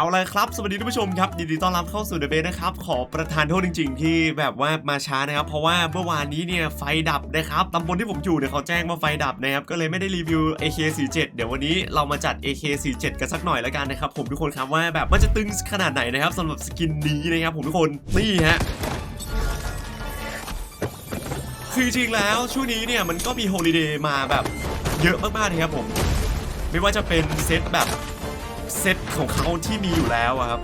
เอาเลยครับ สวัสดีท่านผู้ชมครับยินดีต้อนรับเข้าสู่เดอะเบนะครับ ขอประทานโทษจริง ๆ ที่แบบว่ามาช้านะครับ เพราะว่าเมื่อวานนี้เนี่ยไฟดับนะครับตำบลที่ผมอยู่เนี่ยเขาแจ้งว่าไฟดับนะครับ ก็เลยไม่ได้รีวิว AK47 เดี๋ยววันนี้เรามาจัด AK47 กันสักหน่อยแล้วกันนะครับผมทุกคนครับว่าแบบมันจะตึงขนาดไหนนะครับสำหรับสกินนี้นะครับผมทุกคนนี่ฮะคือจริงแล้วช่วงนี้เนี่ยมันก็มีโฮลิเดย์มาแบบเยอะมากๆนะครับผม ไม่ว่าจะเป็นเซตแบบ เซตของเขาที่มีอยู่แล้วอะครับ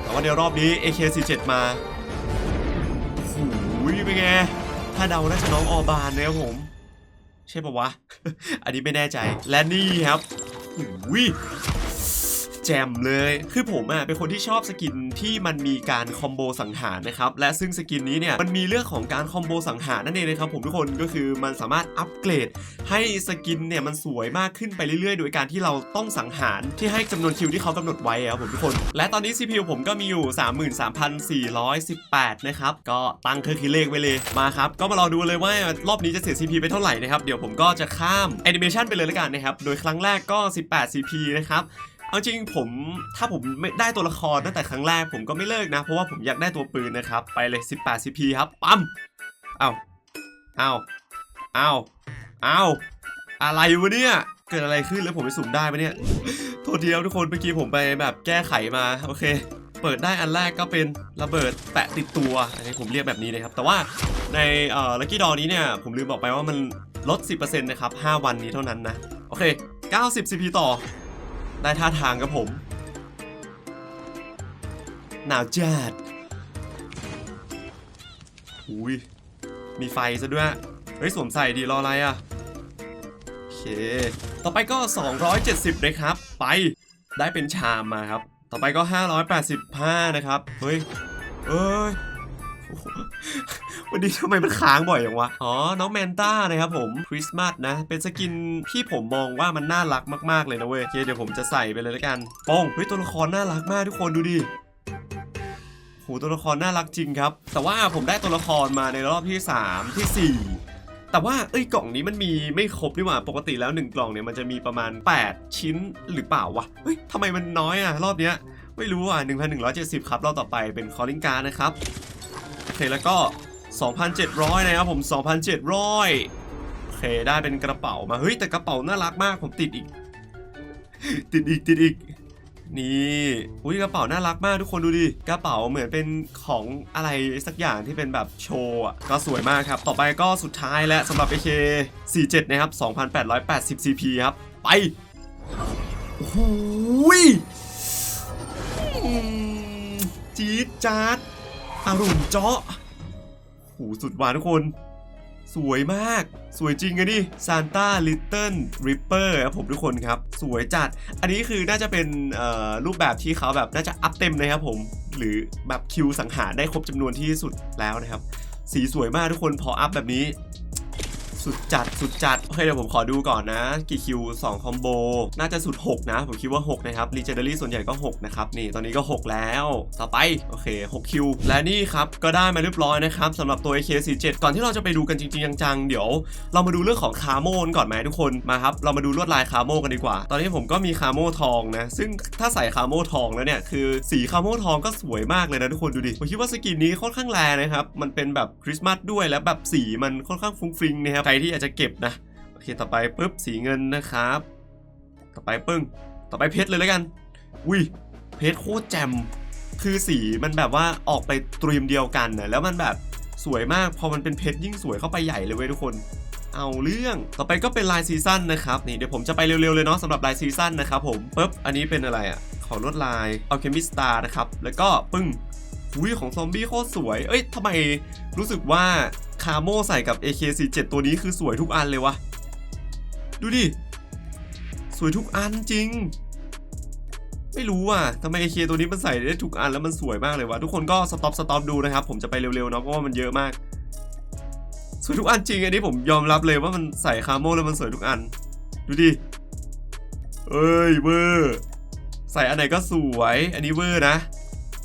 แต่ว่าในรอบนี้ AK47 มาโอ้โหเป็นไง ถ้าเดาน่าจะน้องออบานนะครับผม ใช่ปะวะ อันนี้ไม่แน่ใจ และนี่ครับหูย แจมเลย คือผมอะเป็นคนที่ชอบสกินที่มันมีการคอมโบสังหารนะครับ และซึ่งสกินนี้เนี่ยมันมีเรื่องของการคอมโบสังหารนั่นเองนะครับผมทุกคนก็คือมันสามารถอัปเกรด ให้สกินเนี่ยมันสวยมากขึ้นไปเรื่อยๆ โดยการที่เราต้องสังหารที่ให้จำนวนคิวที่เขากำหนดไว้ครับผมทุกคน และตอนนี้ CPU ผมก็มีอยู่ 33,418 นะครับ ก็ตั้งเครื่องคิดเลขไว้เลยมาครับก็มารอดูเลยว่ารอบนี้จะเสีย CP ไปเท่าไหร่นะครับเดี๋ยวผมก็จะข้ามแอนิเมชันไปเลยแล้วกันนะครับโดยครั้งแรกก็ 18 CP นะครับ เอาจริงผมถ้าผมไม่ได้ตัวละครตั้งแต่ครั้งแรกผมก็ไม่เลิกนะ เพราะว่าผมอยากได้ตัวปืนนะครับ ไปเลย 18 CP ครับปั๊มเอ้าเอ้าเอ้าเอ้าอะไรวะเนี่ยเกิดอะไรขึ้นแล้วผมไปสุ่มได้ปะเนี่ยโทษทีครับทุกคนเมื่อกี้ผมไปแบบแก้ไขมาโอเค เปิดได้อันแรกก็เป็นระเบิดแปะติดตัวอันนี้ผมเรียกแบบนี้นะครับ แต่ว่าในเอ่อลัคกี้ดอนี้เนี่ยผมลืมบอกไปว่ามันลด 10%นะครับ 5 วันนี้เท่านั้นนะ โอเค 90 CP ต่อ ได้ท่าทางครับผม หนาวจัดอุ้ยมีไฟซะด้วย เฮ้ย สวมใส่ดีรออะไรอะ โอเค ต่อไปก็ 270นะครับ ไป ได้เป็นชามมาครับ ต่อไปก็ 585 นะครับ เฮ้ย เอ้ย วันนี้ทำไมมันค้างบ่อยอย่างวะ อ๋อ น้องแมนต้านะครับผม คริสต์มาสนะ เป็นสกินที่ผมมองว่ามันน่ารักมากๆเลยนะเว้ยเคเดี๋ยวผมจะใส่ไปเลยแล้วกันป้องเฮ้ยตัวละครน่ารักมากทุกคนดูดิโหตัวละครน่ารักจริงครับ แต่ว่าผมได้ตัวละครมาในรอบที่ 3 ที่ 4แต่ว่าเอ้ยกล่องนี้มันมีไม่ครบนี่หว่าปกติแล้ว 1 กล่องเนี่ยมันจะมีประมาณ 8 ชิ้นหรือเปล่าวะเฮ้ยทำไมมันน้อยอะรอบเนี้ยไม่รู้อะ 1,170 ครับรอบต่อไปเป็นคอลลิงการนะครับ โอเคแล้วก็ 2,700 นะครับผม 2,700 โอเค ได้เป็นกระเป๋ามา เฮ้ย แต่กระเป๋าน่ารักมาก ผมติดอีก ติดอีก ติดอีก นี่ อุ้ยกระเป๋าน่ารักมากทุกคนดูดิ กระเป๋าเหมือนเป็นของอะไรสักอย่างที่เป็นแบบโชว์อะก็สวยมากครับ ต่อไปก็สุดท้ายแล้วสำหรับ AK 47 นะครับ 2,880 CP ครับ ไป โอ้โหยจี๊ดจ๊าดอารมณ์เจาะ หสุดหวานทุกคน สวยมาก สวยจริงอะดิซานต้าลิตเติ้ลริปเปอร์ครับผมทุกคนครับ สวยจัด อันนี้คือน่าจะเป็นรูปแบบที่เขาแบบน่าจะอัพเต็มนะครับผม หรือแบบคิวสังหารได้ครบจำนวนที่สุดแล้วนะครับ สีสวยมากทุกคนพออัพแบบนี้ สุดจัดสุดจัดโอเคเดี๋ยวผมขอดูก่อนนะ กี่คิว 2 คอมโบ น่าจะสุด 6 นะ ผมคิดว่า 6 นะครับ Legendary ส่วนใหญ่ก็ 6 นะครับ นี่ตอนนี้ก็ 6 แล้วต่อไป โอเค 6 คิว และนี่ครับ ก็ได้มาเรียบร้อยนะครับสำหรับตัว AK47 ก่อนที่เราจะไปดูกันจริง ๆ จังๆ เดี๋ยว เรามาดูเรื่องของคาโมนก่อนไหมทุกคนมาครับเรามาดูลวดลายคาโมกันดีกว่า ตอนนี้ผมก็มีคาโมทองนะซึ่งถ้าใส่คาโมทองแล้วเนี่ยคือสีคาโมทองก็สวยมากเลยนะทุกคนดูดิผมคิดว่าสกินนี้ค่อนข้างแรงนะครับมันเป็นแบบคริสต์มาสด้วยแล้วแบบสีมันค่อนข้างฟุ้งฟริงนะครับใครที่อยากจะเก็บนะโอเคต่อไปปุ๊บสีเงินนะครับ ต่อไปปึ้ง ต่อไปเพชรเลยแล้วกันอุ้ยเพชรโคตรแจ่มคือสีมันแบบว่าออกไปตรีมเดียวกันนะแล้วมันแบบสวยมากพอมันเป็นเพชรยิ่งสวยเข้าไปใหญ่เลยเว้ยทุกคน เอาเรื่องต่อไปก็เป็นลายซีซั่นนะครับนี่เดี๋ยวผมจะไปเร็วๆเลยเนาะสำหรับลายซีซั่นนะครับผมปุ๊บอันนี้เป็นอะไรอะ่ะของลวดลายอัลเคมิสตานะครับแล้วก็ปึ้งอุ้ยของซอมบี้โคตรสวย เอ้ยทำไมรู้สึกว่า คาโมใส่กับ AK47 ตัวนี้คือสวยทุกอันเลยวะดูดิ สวยทุกอันจริง ไม่รู้อะทำไม AK ตัวนี้มันใส่ได้ทุกอันแล้วมันสวยมากเลยวะทุกคนก็สต็อปสต็อปดูนะครับ ผมจะไปเร็วๆเนาะเพราะว่ามันเยอะมาก สวยทุกอันจริงอันนี้ผมยอมรับเลยว่ามันใส่คาโมแล้วมันสวยทุกอัน ดูดิเอ้ยเวอร์ใส่อันไหนก็สวย อันนี้เวอร์นะ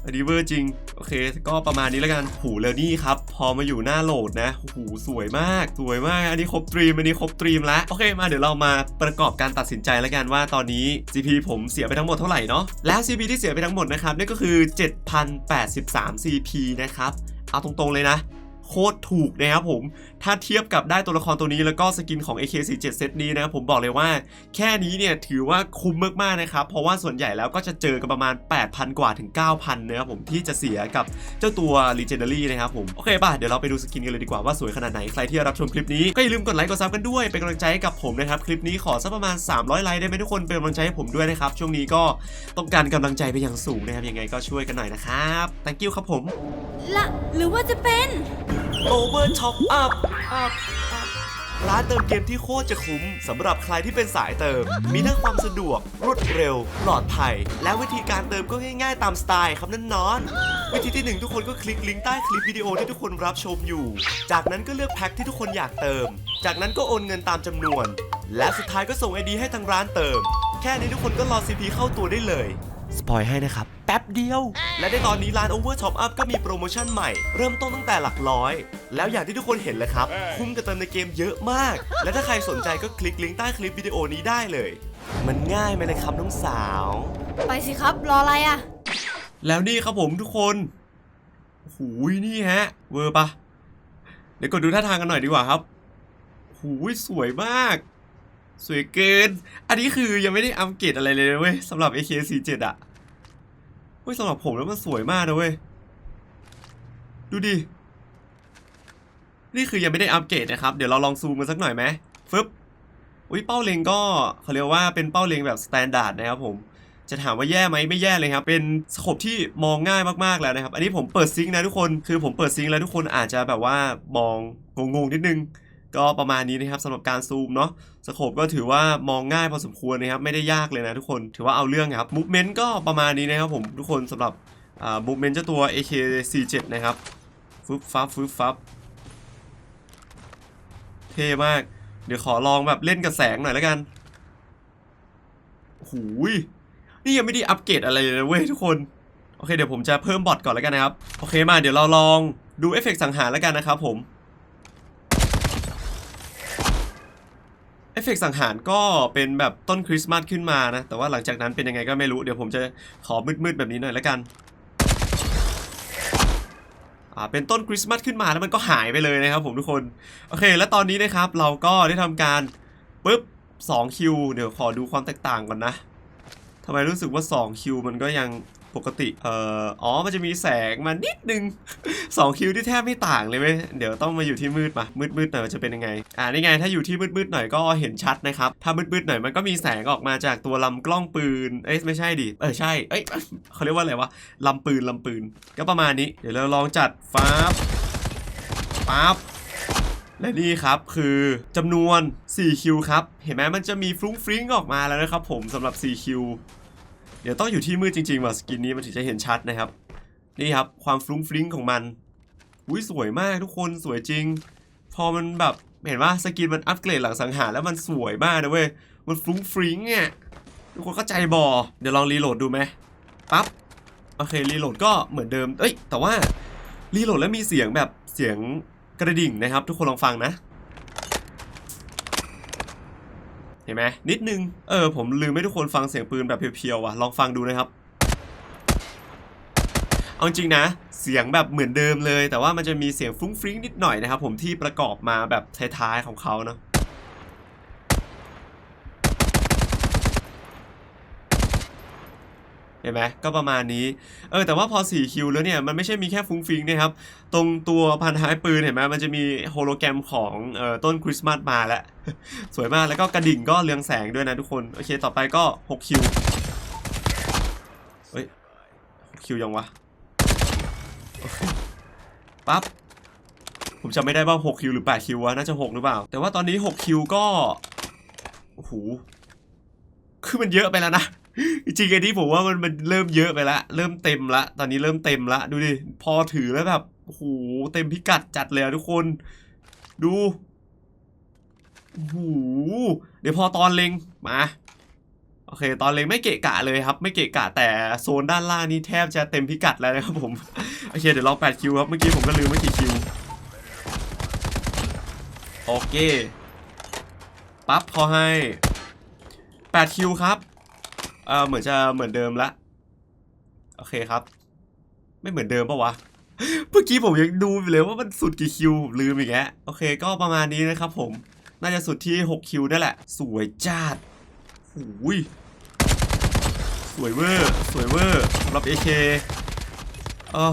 อันนี้เวอร์จริง โอเค ก็ประมาณนี้แล้วกันหูแล้วนี่ครับ พอมาอยู่หน้าโหลดนะหูสวยมาก สวยมาก อันนี้ครบตรีม อันนี้ครบตรีมแล้ว โอเค มาเดี๋ยวเรามาประกอบการตัดสินใจแล้วกันว่าตอนนี้ CP ผมเสียไปทั้งหมดเท่าไหร่เนาะ แล้ว CP ที่เสียไปทั้งหมดนะครับนี่ก็คือ 7,083 CP นะครับ เอาตรงๆเลยนะ โคตรถูกนะครับผม ถ้าเทียบกับได้ตัวละครตัวนี้แล้วก็สกินของ AK47 เซตนี้นะครับผมบอกเลยว่า แค่นี้เนี่ยถือว่าคุ้มมากๆนะครับ เพราะว่าส่วนใหญ่แล้วก็จะเจอกันประมาณ 8,000 กว่าถึง 9,000นะครับผมที่จะเสียกับเจ้าตัว Legendary นะครับผม โอเคป่ะ เดี๋ยวเราไปดูสกินกันเลยดีกว่าว่าสวยขนาดไหน ใครที่รับชมคลิปนี้ก็อย่าลืมกดไลค์กดซับกันด้วย เป็นกำลังใจให้กับผมนะครับ คลิปนี้ขอสักประมาณ 300 ไลค์ได้ไหมทุกคน เป็นกำลังใจให้ผมด้วยนะครับ ช่วงนี้ก็ต้องการกำลังใจไปอย่างสูงนะครับ ยังไงก็ช่วยกันหน่อยนะครับ thank you ครับผมละหรือว่าจะเป็น Over Top Up Up Up ร้านเติมเกมที่โคตรจะคุ้มสำหรับใครที่เป็นสายเติม มีทั้งความสะดวก รวดเร็ว ปลอดภัย และวิธีการเติมก็ง่ายๆ ตามสไตล์ครับนั่นนอน วิธีที่หนึ่งทุกคนก็คลิกลิงก์ใต้คลิปวิดีโอที่ทุกคนรับชมอยู่ จากนั้นก็เลือกแพ็คที่ทุกคนอยากเติม จากนั้นก็โอนเงินตามจำนวน และสุดท้ายก็ส่งไอดีให้ทางร้านเติม แค่นี้ทุกคนก็รอ CP เข้าตัวได้เลย สปอยให้นะครับ แป๊บเดียว และในตอนนี้ร้าน Over Top Up ก็มีโปรโมชั่นใหม่ เริ่มต้นตั้งแต่หลักร้อย แล้วอย่างที่ทุกคนเห็นเลยครับ คุ้มกับเติมในเกมเยอะมาก และถ้าใครสนใจก็คลิกลิงก์ใต้คลิปวิดีโอนี้ได้เลย มันง่ายไหมเลยครับน้องสาว ไปสิครับรออะไรอะ แล้วนี่ครับผมทุกคนหูยนี่ฮะ เวอร์ปะเดี๋ยวกดดูท่าทางกันหน่อยดีกว่าครับหูยสวยมาก สวยเกิน อันนี้คือยังไม่ได้อัปเกรดอะไรเลยเว้ยสำหรับ AK47 อะเว้ยสำหรับผมแล้วมันสวยมากนะเว้ย ดูดิ นี่คือยังไม่ได้อัปเกรดนะครับ เดี๋ยวเราลองซูมกันสักหน่อยไหมฟึบอุ้ยเป้าเล็งก็เขาเรียกว่าเป็นเป้าเล็งแบบสแตนดาร์ดนะครับผม จะถามว่าแย่ไหมไม่แย่เลยครับ เป็นสโคปที่มองง่ายมากๆแล้วนะครับ อันนี้ผมเปิดซิงค์นะทุกคน คือผมเปิดซิงค์แล้วทุกคนอาจจะแบบว่ามองงงๆนิดนึง ก็ประมาณนี้นะครับสำหรับการซูมเนาะสโคปก็ถือว่ามองง่ายพอสมควรนะครับ ไม่ได้ยากเลยนะทุกคนถือว่าเอาเรื่องครับมูฟเมนต์ก็ประมาณนี้นะครับผมทุกคนสำหรับมูฟเมนต์เจ้าตัว AK47 นะครับฟึบฟับฟึบฟับเท่มาก เดี๋ยวขอลองแบบเล่นกับแสงหน่อยแล้วกันหูยนี่ยังไม่ได้อัปเกรดอะไรเลยนะเว้ยทุกคน โอเคเดี๋ยวผมจะเพิ่มบอทก่อนแล้วกันนะครับ โอเคมาเดี๋ยวเราลองดูเอฟเฟกต์สังหารแล้วกันนะครับผม เอฟเฟกต์สังหารก็เป็นแบบต้นคริสต์มาสขึ้นมานะ แต่ว่าหลังจากนั้นเป็นยังไงก็ไม่รู้ เดี๋ยวผมจะขอมืดๆแบบนี้หน่อยแล้วกัน อ่า เป็นต้นคริสต์มาสขึ้นมาแล้วมันก็หายไปเลยนะครับผมทุกคน โอเค แล้วตอนนี้นะครับเราก็ได้ทำการปุ๊บ2คิว เดี๋ยวขอดูความแตกต่างก่อนนะทำไมรู้สึกว่า2คิวมันก็ยัง ปกติเอ่ออ๋อมันจะมีแสงมานิดนึง 2 คิวที่แทบไม่ต่างเลยเว้ยเดี๋ยวต้องมาอยู่ที่มืดมามืดๆหน่อยจะเป็นยังไงอ่านี่ไงถ้าอยู่ที่มืดๆหน่อยก็เห็นชัดนะครับถ้ามืดๆหน่อยมันก็มีแสงออกมาจากตัวลำกล้องปืนเอ้ยไม่ใช่ดิเออใช่เอ้ยเขาเรียกว่าอะไรวะลำปืนลำปืน ก็ประมาณนี้ เดี๋ยวเราลองจัดฟ้าบปั๊บและนี่ครับคือจำนวน 4 คิวครับ เห็นไหมมันจะมีฟรุ้งฟริ้งออกมาแล้วนะครับผมสำหรับ 4 คิว เดี๋ยวต้องอยู่ที่มืดจริงๆว่ะสกินนี้มันถึงจะเห็นชัดนะครับ นี่ครับความฟรุ้งฟริ้งของมันอุ้ยสวยมากทุกคนสวยจริง พอมันแบบเห็นว่าสกินมันอัปเกรดหลังสังหารแล้วมันสวยมากนะเว้ยมันฟรุ้งฟริ้งเนี่ยทุกคนเข้าใจบอเดี๋ยวลองรีโหลดดูไหมปั๊บโอเครีโหลดก็เหมือนเดิมเอ้ยแต่ว่ารีโหลดแล้วมีเสียงแบบเสียงกระดิ่งนะครับ ทุกคนลองฟังนะ เห็นไหมนิดนึง เออ ผมลืมให้ทุกคนฟังเสียงปืนแบบเพียวๆว่ะ ลองฟังดูนะครับ เอาจริงนะ เสียงแบบเหมือนเดิมเลย แต่ว่ามันจะมีเสียงฟรุ้งฟริ้งนิดหน่อยนะครับผมที่ประกอบมาแบบท้ายๆของเขาเนาะ เห็นไหมก็ประมาณนี้ เออแต่ว่าพอ 4 คิวแล้วเนี่ย มันไม่ใช่มีแค่ฟุ้งฟิงนะครับ ตรงตัวพันท้ายปืนเห็นไหมมันจะมีโฮโลแกรมของเอ่อต้นคริสต์มาสมาแล้ว สวยมากแล้วก็กระดิ่งก็เรืองแสงด้วยนะทุกคน โอเคต่อไปก็ 6 คิวเฮ้ยคิวยังวะปั๊บผมจำไม่ได้ว่า 6 คิวหรือ 8 คิววะน่าจะ 6 หรือเปล่า แต่ว่าตอนนี้ 6 คิวก็โอ้โหคือมันเยอะไปแล้วนะ จริงๆอันนี้ผมว่ามันมันเริ่มเยอะไปละ เริ่มเต็มละ ตอนนี้เริ่มเต็มละ ดูดิ พอถือแล้วแบบโอ้โหเต็มพิกัดจัดเลยทุกคน ดูโอ้โหเดี๋ยวพอตอนเล็งมาโอเค ตอนเล็งไม่เกะกะเลยครับ ไม่เกะกะแต่โซนด้านล่างนี่แทบจะเต็มพิกัดแล้วนะครับผมโอเคเดี๋ยวลอง8คิวครับเมื่อกี้ผมก็ลืมว่กี่คิวโอเคปั๊บพอให้8คิวครับ เอ่อเหมือนจะเหมือนเดิมละ โอเคครับ ไม่เหมือนเดิมปะวะ เมื่อกี้ผมยังดูอยู่เลยว่ามันสุดกี่คิวลืมอีกแล้วโอเค ก็ประมาณนี้นะครับผม น่าจะสุดที่ 6 คิวได้แหละ สวยจัดหูยสวยเวอร์สวยเวอร์สำหรับ AK อ๋อ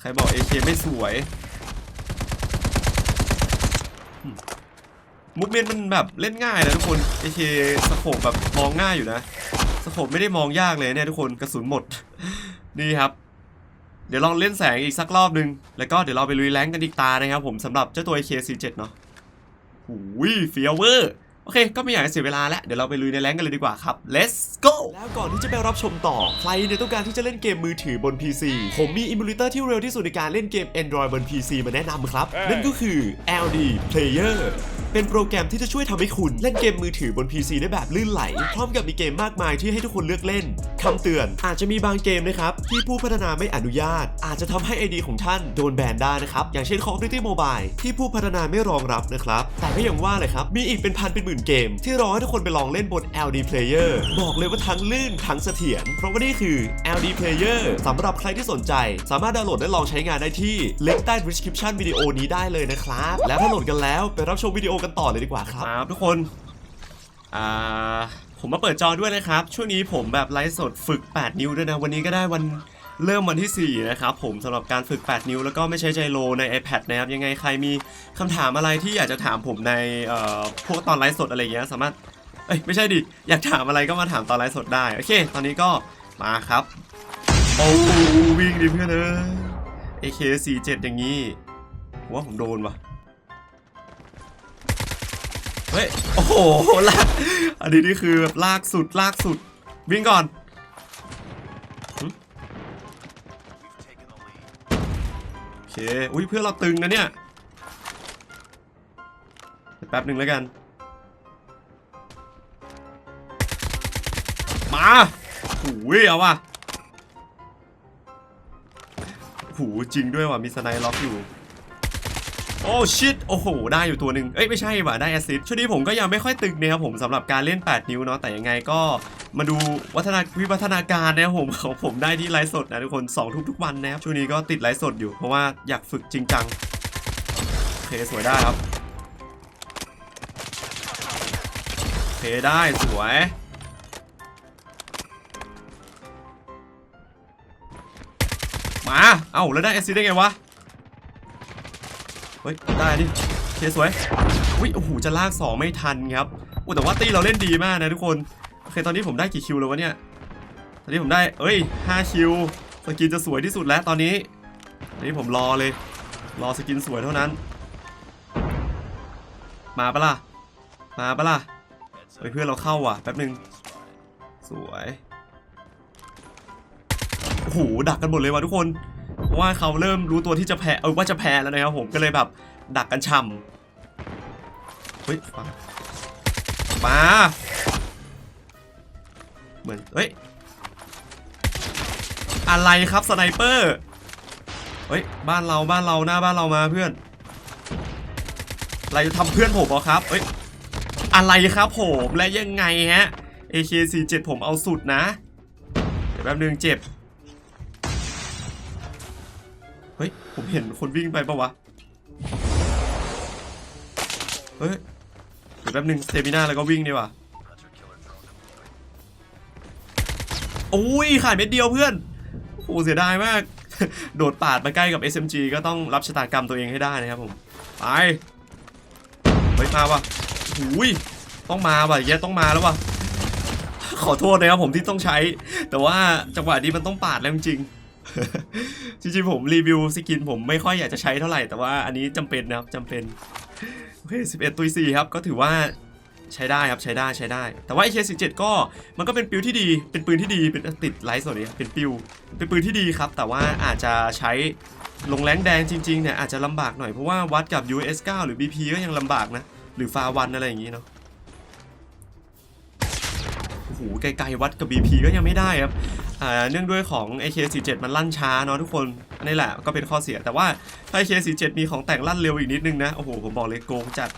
ใครบอก AK ไม่สวยมุกเมนมันแบบเล่นง่ายนะทุกคน AK สโคปแบบมองง่ายอยู่นะ สโคปไม่ได้มองยากเลยเนี่ยทุกคนกระสุนหมด นี่ครับ เดี๋ยวลองเล่นแสงอีกสักรอบนึง แล้วก็เดี๋ยวเราไปลุยแรงค์กันอีกตานะครับผมสำหรับเจ้าตัว AK47 เนาะหูยเฟียเวอร์โอเค ก็ไม่อยากให้เสียเวลาแล้ว เดี๋ยวเราไปลุยในแรงค์กันเลยดีกว่าครับ let's go แล้วก่อนที่จะไปรับชมต่อ ใครเนี่ยต้องการที่จะเล่นเกมมือถือบน PC ผมมีอิมูเลเตอร์ที่เร็วที่สุดในการเล่นเกม Android บน PC มาแนะนำครับ นั่นก็คือ LD Player เป็นโปรแกรมที่จะช่วยทำให้คุณเล่นเกมมือถือบน PC ได้แบบลื่นไหล พร้อมกับมีเกมมากมายที่ให้ทุกคนเลือกเล่นคำเตือนอาจจะมีบางเกมนะครับ ที่ผู้พัฒนาไม่อนุญาต อาจจะทำให้ ID ของท่านโดนแบนได้นะครับ อย่างเช่น Call of Duty Mobile ที่ผู้พัฒนาไม่รองรับนะครับ แต่ก็ยังว่าเลยครับ มีอีกเป็นพันเป็นหมื่นเกม ที่รอให้ทุกคนไปลองเล่นบน LD Player บอกเลยว่าทั้งลื่นทั้งเสถียรเพราะว่านี่คือ LD Player สำหรับใครที่สนใจ สามารถดาวน์โหลดและลองใช้งานได้ที่ลิงก์ใต้ description วิดีโอนี้ได้เลยนะครับ แล้วถ้าโหลดกันแล้วไปรับชมวิดีโอกันต่อเลยดีกว่าครับครับ ทุกคนอ่าผมมาเปิดจอด้วยนะครับ ช่วงนี้ผมแบบไลฟ์สดฝึก 8 นิ้วด้วยนะ วันนี้ก็ได้วันเริ่มวันที่ 4 นะครับ ผมสำหรับการฝึก 8 นิ้ว แล้วก็ไม่ใช้ไจโรใน iPad นะครับ ยังไงใครมีคำถามอะไรที่อยากจะถามผมในเอ่อพวกตอนไลฟ์สดอะไรเงี้ยสามารถ เอ้ย ไม่ใช่ดิ อยากถามอะไรก็มาถามตอนไลฟ์สดได้ โอเค ตอนนี้ก็มาครับ โอ้วิ่งดิเพื่อนเอ้ย AK47 อย่างนี้ผมว่าผมโดนว่ะ เฮ้ย โอ้โห ลาก อันนี้นี่คือแบบลากสุดลากสุด วิ่งก่อน โอเค อุ้ยเพื่อนเราตึงนะเนี่ย แป๊บหนึ่งแล้วกัน มาหูยเอาว่ะหูจริงด้วยว่ะ มีสไนล็อกอยู่ โอ้ชิตโอ้โห ได้อยู่ตัวหนึ่งเอ้ย ไม่ใช่ว่ะได้แอสซิสช่วงนี้ผมก็ยังไม่ค่อยตึงนะครับผมสำหรับการเล่น 8 นิ้วเนาะแต่ยังไงก็มาดูวัฒนาวิวัฒนาการนะครับผมของผมได้ที่ไลฟ์สดนะทุกคน2ทุกทุกวันนะครับช่วงนี้ก็ติดไลฟ์สดอยู่เพราะว่าอยากฝึกจริงจังโอเคสวยได้ครับโอเคได้สวยมา เอ้าแล้วได้แอสซิสได้ไงวะ เฮ้ยได้ดิเคสวยอุ้ยโอ้โหจะลาก2ไม่ทันครับโอ้แต่ว่าตีเราเล่นดีมากนะทุกคนโอเคตอนนี้ผมได้กี่คิวแล้ววะเนี่ยตอนนี้ผมได้เอ้ย5คิวสกินจะสวยที่สุดแล้วตอนนี้ตอนนี้ผมรอเลย รอสกินสวยเท่านั้น มาปะล่ะมาปะล่ะเฮ้ยเพื่อนเราเข้าว่ะแป๊บหนึ่งสวยโอ้โหดักกันหมดเลยว่ะทุกคน เพราะว่าเขาเริ่มรู้ตัวที่จะแพ้เออว่าจะแพ้แล้วนะครับผมก็เลยแบบดักกันช่ำเฮ้ยมามาเหมือนเฮ้ยอะไรครับสไนเปอร์เฮ้ยบ้านเราบ้านเราหน้าบ้านเรามาเพื่อนอะไรจะทำเพื่อนผมเหรอครับเฮ้ยอะไรครับผมและยังไงฮะ AK47 ผมเอาสุดนะ เดี๋ยวแป๊บนึงเจ็บ ฮ้ย ผมเห็นคนวิ่งไปปะวะ เฮ้ย เดี๋ยวแป๊บนึงสเตมิน่าแล้วก็วิ่งดีกว่าโอ้ยขาดเม็ดเดียวเพื่อน โอ้โหเสียดายมาก โดดปาดมาใกล้กับ SMG ก็ต้องรับชะตากรรมตัวเองให้ได้นะครับผม ไปเฮ้ยมาว่ะหูยต้องมาว่ะแย่ต้องมาแล้วว่ะ ขอโทษนะครับผมที่ต้องใช้ แต่ว่าจังหวะนี้มันต้องปาดแล้วจริงๆ จริงๆผมรีวิวสกินผมไม่ค่อยอยากจะใช้เท่าไหร่แต่ว่าอันนี้จำเป็นนะครับจำเป็นโอเค11ตุย4ครับก็ถือว่าใช้ได้ครับใช้ได้ใช้ได้ แต่ว่า AK17 ก็มันก็เป็นปิวที่ดี เป็นปืนที่ดีเป็นติดไลท์สดนี้เป็นปิวเป็นปืนที่ดีครับ แต่ว่าอาจจะใช้ลงแรงแดงจริงๆเนี่ยอาจจะลำบากหน่อยเพราะว่าวัดกับ US9 หรือ BP ก็ยังลำบากนะ หรือฟาวันอะไรอย่างนี้เนาะ หไกลๆวัดกับ BP ก็ยังไม่ได้ครับเนื่องด้วยของ AK47 มันลั่นช้าเนาะทุกคนนนี้แหละก็เป็นข้อเสียแต่ว่าถ้า AK47 มีของแต่งลั่นเร็วอีกนิดนึงนะ โอ้โห ผมบอกเลยโกงจัด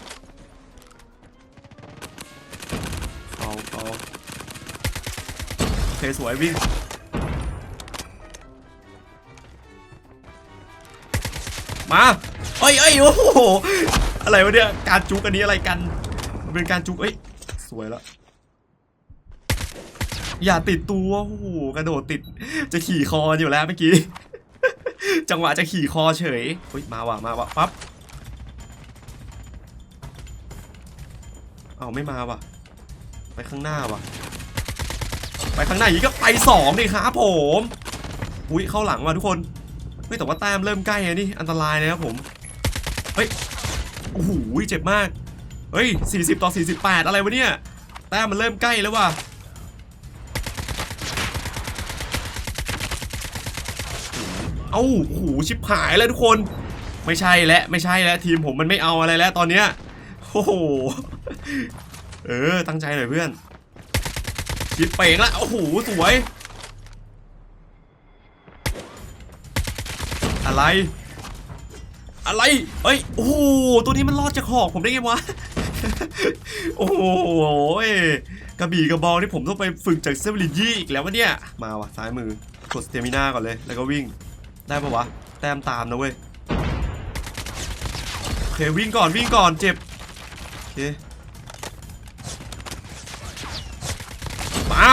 เอาเอาโอเค สวยวิ่งมาเอ้ยเอ้ยโอ้โห อะไรวะเนี่ย การจุกอันนี้อะไรกันมันเป็นการจุกเอ้ย สวยแล้ว อย่าติดตัวโอ้โหกระโดดติด จะขี่คออยู่แล้วเมื่อกี้ จังหวะจะขี่คอเฉยเฮ้ยมาว่ะมาว่ะปั๊บเอาไม่มาว่ะ ไปข้างหน้าว่ะ ไปข้างหน้าอย่างนี้ก็ไปสองดิครับผมอุ้ยเข้าหลังว่ะทุกคนเฮ้ยแต่ว่าแต้มเริ่มใกล้แล้วนี่อันตรายเลยครับผมเฮ้ยโอ้โหเจ็บมากเฮ้ย40 ต่อ 48 อะไรวะเนี่ยแต้มมันเริ่มใกล้แล้วว่ะ เอ้าโอ้โหชิบหายแล้วทุกคน ไม่ใช่แล้วไม่ใช่แล้วทีมผมมันไม่เอาอะไรแล้วตอนเนี้ยโอ้โหเออตั้งใจหน่อยเพื่อนคิดเป่งละโอ้โหสวย อะไร อะไรเอ้ยโอ้โหตัวนี้มันรอดจากหอกผมได้ไงวะโอ้โหกระบี่กระบองที่ผมต้องไปฝึกจากเซเวลินยี่อีกแล้ววะเนี่ย มาวะซ้ายมือกดสเตมิน่าก่อนเลย แล้วก็วิ่ง ได้ปะวะ แต้มตามนะเว้ย โอเค วิ่งก่อนวิ่งก่อนเจ็บ โอเค มา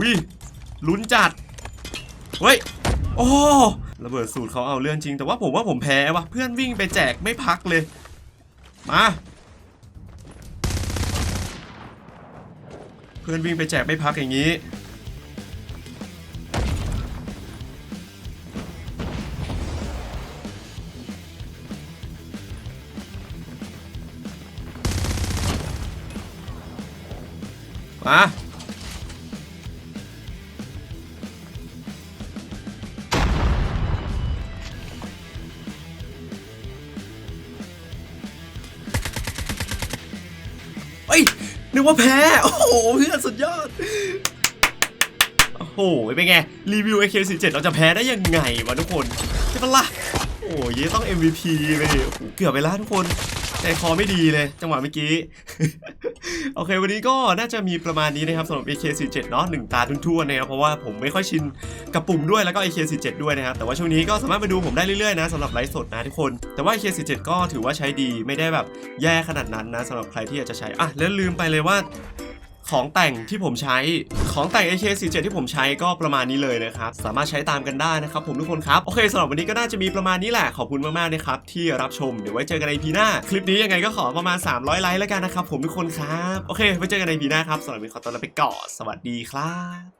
วิลุ้นจัด เฮ้ย โอ้ระเบิดสูตรเขาเอาเรื่องจริง แต่ว่าผมว่าผมแพ้วะเพื่อนวิ่งไปแจกไม่พักเลย มาเพื่อนวิ่งไปแจกไม่พักอย่างนี้ มาเฮ้ยนึกว่าแพ้ โอ้โหเพื่อนสุดยอด โอ้โห เป็นไง รีวิว AK47 เราจะแพ้ได้ยังไงวะทุกคน ใช่ปะล่ะ โอ้ยต้อง MVP ไปดิเกือบไปแล้วทุกคน ใจคอไม่ดีเลย จังหวะเมื่อกี้ โอเค วันนี้ก็น่าจะมีประมาณนี้นะครับสำหรับ AK47 เนาะหนึ่งตาทุ่นๆนะครับเพราะว่าผมไม่ค่อยชินกับปุ่มด้วยแล้วก็ AK47 ด้วยนะครับแต่ว่าช่วงนี้ก็สามารถไปดูผมได้เรื่อยๆนะสำหรับไลฟ์สดนะทุกคน แต่ว่า AK47 ก็ถือว่าใช้ดีไม่ได้แบบแย่ขนาดนั้นนะสำหรับใครที่อยากจะใช้อะแล้วลืมไปเลยว่า ของแต่งที่ผมใช้ของแต่ง AK47 ที่ผมใช้ก็ประมาณนี้เลยนะครับ สามารถใช้ตามกันได้นะครับผมทุกคนครับ โอเคสำหรับวันนี้ก็น่าจะมีประมาณนี้แหละ ขอบคุณมากๆนะครับที่รับชม เดี๋ยวไว้เจอกันในพีหน้า คลิปนี้ยังไงก็ขอประมาณ 300 ไลค์แล้วกันนะครับผมทุกคนครับ โอเคไว้เจอกันในพีหน้าครับสำหรับวันนี้ขอตัวลาไปก่อนสวัสดีครับ